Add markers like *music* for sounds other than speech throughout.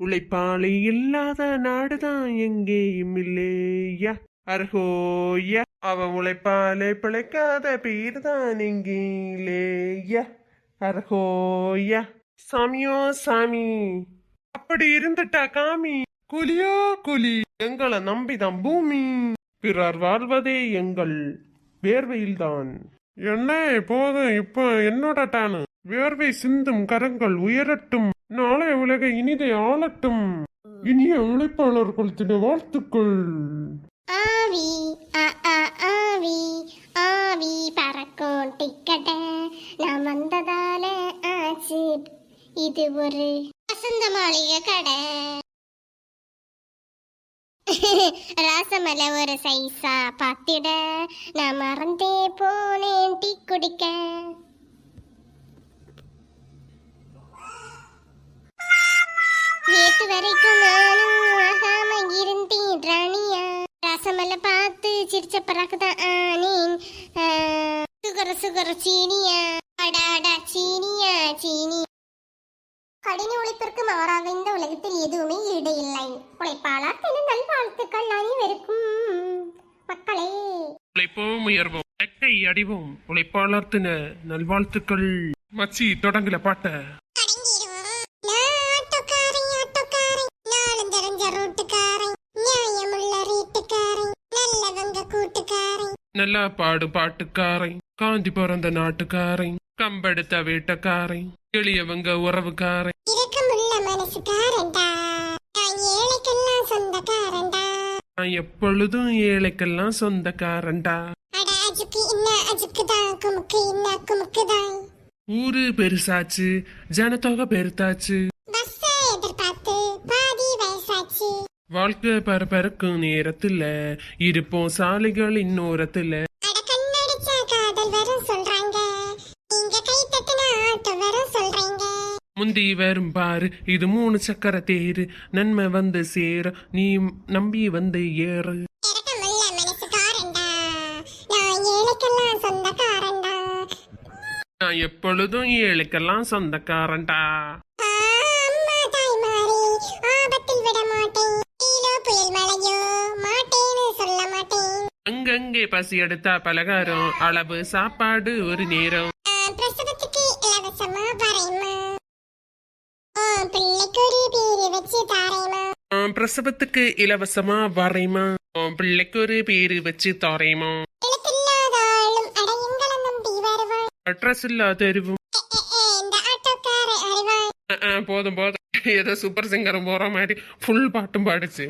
உழைப்பாளி இல்லாத நாடுதான் எங்கேயும் இல்லையா? அர்ஹோயா அவ உழைப்பாலே பிழைக்காத பேர் தான் எங்கேயிலேயா அர்ஹோயா சாமியோ சாமி. அப்படி இருந்துட்டா காமி. குலியோ குலி. எங்களை நம்பிதான் பூமி. பிறர் வாழ்வதே எங்கள் வேர்வையில்தான். என்ன போதும் இப்போ என்னோட டானு. வேர்வை சிந்தும் கரங்கள் உயரட்டும். நாளை உலக இனிதை ஆளட்டும். இனிய உழைப்பாளர்கள் தின வாழ்த்துக்கள். ஆவி ஆ ஆ ஆவி ஆவி பறக்கும் டிக்கெட்ட நான் வந்ததால ஆச்சு. இது ஒரு வசந்த மாளிகை கடை. *laughs* ராசமலை ஒரு சைஸா பார்த்திட நான் மறந்தே போனேன் டீ குடிக்க. வரைக்கும் நானும் ஆகாம இருந்தேன். ராணியா ரசமல்ல பார்த்து சிரிச்ச பிறகுதான் ஆனேன். சுகர சுகர சீனியா அடாடா சீனியா சீனி. கடின உழைப்பிற்கு மாறாக இந்த உலகத்தில் எதுவுமே ஈடு இல்லை உழைப்பாளர் தின நல்வாழ்த்துக்கள் அனைவருக்கும். மக்களே. உழைப்போம் உயர்வோம் அடிவோம். உழைப்பாளர் தின நல்வாழ்த்துக்கள். மச்சி தொடங்கல பாட்ட. நியாயமுள்ள ரீட்டுக்காரன். நல்லவங்க கூட்டுக்காரன். நல்லா பாடு பாட்டுக்காரை காந்தி பிறந்த நாட்டுக்காரை கம்பெடுத்த வீட்டக்காரை எளியவங்க உறவுக்காரை இரக்கமுள்ள மனசுக்காரன்டா. நான் ஏழைக்கெல்லாம் சொந்தக்காரன்டா. நான் எப்பொழுதும் ஏழைக்கெல்லாம் சொந்தக்காரன்டா அட அஜுக்கு இன்ன அஜுக்குதான், குமுக்கு இன்ன குமுக்குதான். ஊரு பெருசாச்சு ஜனத்தொகை பெருத்தாச்சு வாழ்க்கை பரபரக்கும் நேரத்துல இருப்போம் சாலைகள் இன்னோரத்துல. முந்தி வரும் பாரு இது மூணு சக்கர தேரு. நன்மை வந்து சேர நீ நம்பி வந்து ஏறு. நான் எப்பொழுதும் ஏழைக்கெல்லாம் சொந்தக்காரன்டா. அங்கங்கே பசி எடுத்தா பலகாரம் அளவு சாப்பாடு ஒரு நேரம் ஆ, பிரசவத்துக்கு இலவசமா வரையுமா? ஆ, பிள்ளைக்கு ஒரு பேரு வச்சு தாரேம்மா. ஆ, பிரசவத்துக்கு இலவசமா வரைமா உன் பிள்ளைக்கு ஒரு பேரு வச்சு தரையுமா எழுத்தில்லாத ஆளும் அட எங்களை நம்பி வருவான். அட்ரஸ் இல்லா தெருவும் எ, எ, எ, இந்த ஆட்டோக்கார அறிவான். ஆ, ஆ, போதும் போதும் ஏதோ சூப்பர் சிங்கரும் போற மாதிரி ஃபுல் பாட்டும் பாடுச்சு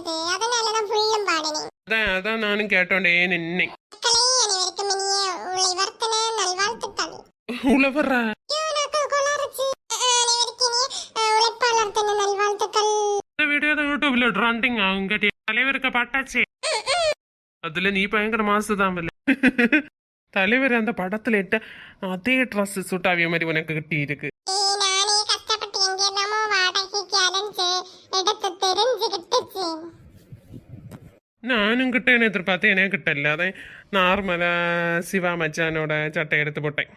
எனர்ஜி வருது. அதனாலதான் ஃபுல்லும் பாடினேன். அதான் அதான் நானும் கேட்டோண்டே நின்னேன் மக்களே அனைவருக்கும் இனிய உழைவர்த்தன நல்வாழ்த்துக்கள். உழவரா? யூனோக்கு கொளாரச்சு. அனைவருக்கும் இனிய உழைப்பாளர் தின நல்வாழ்த்துக்கள். இந்த வீடியோ தான் யூடியூப்ல ட்ரெண்டிங் ஆகும் கேட்டியா தலைவருக்கு பாட்டாச்சு. அதுல நீ பயங்கர மாசுதான் தலைவர் அந்த படத்துல இட்ட அதே ட்ரெஸ் சுட்டாவிய மாதிரி உனக்கு கிட்டி இருக்கு நார்மலா சிவா மச்சானோட சட்டை எடுத்து போட்டேன்.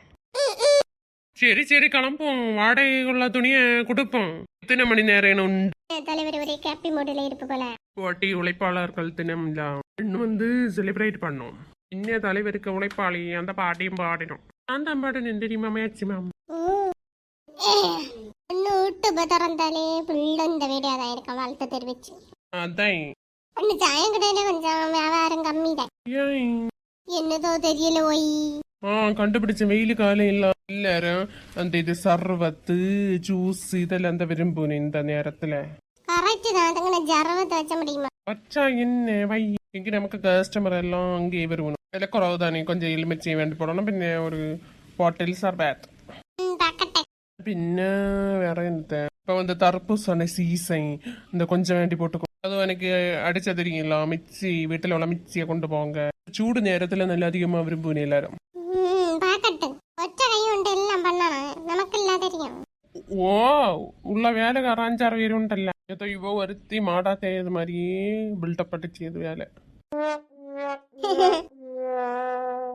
சரி சரி கிளம்பும். வாடகைக்குள்ள துணியை கொடுப்போம். எத்தனை மணி நேரம் உண்டு? தலைவர் ஒரே கேப்பி மூடில இருப்பு போல. போட்டி உழைப்பாளர்கள் தினம் இன்னும் வந்து செலிப்ரேட் பண்ணோம். இன்னும் தலைவருக்கு உழைப்பாளி அந்த பாட்டியும் பாடினோம். அந்த பாடினேன் தெரியுமா மேக்சிமம் ஒன்னு யூடியூப் திறந்தாலே ஃபுல்லு இந்த வீடியோ தான் இருக்கும் வாழ்த்து தெரிவிச்சு அதான் ஒன்னு சாயம் கடையில கொஞ்சம் வியாபாரம் கம்மி தான் ஏன் என்னதோ தெரியல ஒய் ஆ கண்டுபிடிச்ச வெயில் காலம் இல்ல எல்லாரும் அந்த இது சர்வத்து ஜூஸ் இதெல்லாம் அந்த விரும்புனேன் இந்த நேரத்துல கரெக்ட் தான் அதுங்க ஜரவத்தை வச்ச முடியுமா வச்சா என்ன வை இங்க நமக்கு கஸ்டமர் எல்லாம் அங்கேயே வருவணும் விலை குறவு தானே கொஞ்சம் எலுமிச்சை വേണ്ടി போடணும் പിന്നെ ഒരു ബോട്ടിൽ സർബാത്ത് ம், பாக்கட்டே പിന്നെ വേറെ എന്താ ഇപ്പൊ வந்து தர்பூசணி சீசன் இந்த கொஞ்சம் வேண்டி போட்டுக்கோ அதுவும் எனக்கு அடிச்சா தெரியுங்களா மிக்சி வீட்டில் உள்ள மிக்சியை கொண்டு போங்க சூடு நேரத்துல நல்ல அதிகமா விரும்புவேன் எல்லாரும் ம், பாக்கட்டு ஒற்ற கை உண்டு எல்லாம் பண்ணணும் நமக்கு இல்ல தெரியும் ஓ உள்ள வேலைக்கார *laughs*